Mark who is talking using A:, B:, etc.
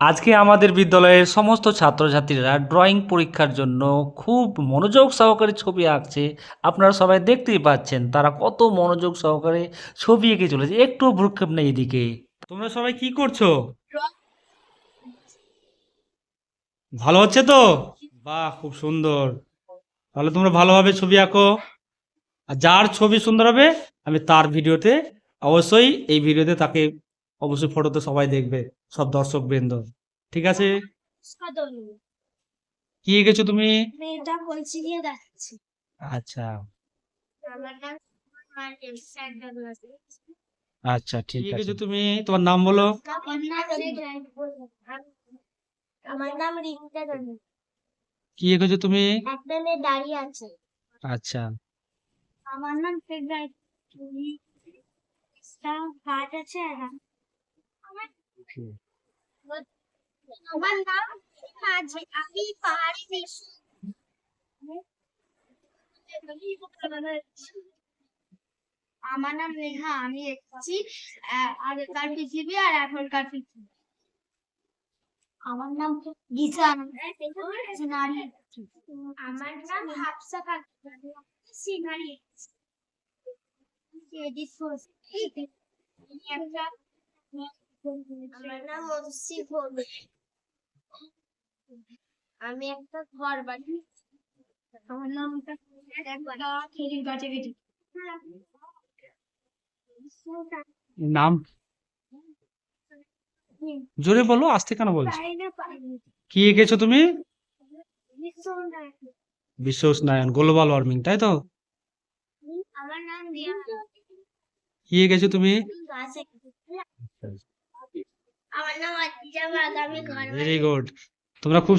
A: আজকে আমাদের বিদ্যালয়ের সমস্ত ছাত্রছাত্রীরা ড্রয়িং পরীক্ষার জন্য খুব মনোযোগ সহকারে ছবি আঁকছে। আপনারা সবাই দেখতেই পাচ্ছেন, তারা কত মনোযোগ সহকারে ছবি এঁকে চলেছে। একটু ভ্রুক্ষেপ নেই এদিকে। তোমরা সবাই কি করছ? ভালো হচ্ছে তো? বাহ, খুব সুন্দর। তাহলে তোমরা ভালোভাবে ছবি আঁকো। আর যার ছবি সুন্দর হবে, আমি তার ভিডিওতে অবশ্যই এই ভিডিওতে তাকে অবশ্যই ফটো তো সবাই দেখবে সব দর্শক বৃন্দ ঠিক আছে? কি এঁকেছো তুমি?
B: মেয়েটা বলছি
A: আচ্ছা। আচ্ছা ঠিক আছে। তুমি? তোমার নাম বলো।
B: আমার নাম রিঙ্কা জানি
A: কি এঁকেছো তুমি?
B: একটা মেয়ে দাঁড়িয়ে আছে।
A: আচ্ছা।
B: আমার নাম ফেব্রাইট হাট আছে। আমার নাম নেহা আমি এসেছি আগেকার পৃথিবী আর এখনকার পৃথিবী আমার নাম গীতা আমার নাম হাফসা খাতুন এডিট ঘোষ আমি একটা ঘর বাড়ি আমার নাম খেলির গাছে গেছি।
A: নাম? জোরে বলো আস্তে কেন বলছো? কি এঁকেছো তুমি? বিশ্ব উষ্ণায়ন গ্লোবাল ওয়ার্মিং তাই তো?
B: আমার নাম
A: কি এঁকেছো তুমি
B: গাছে আমার নাম আদিজা বাগ আমি ঘর
A: ভেরি গুড তোমরা খুব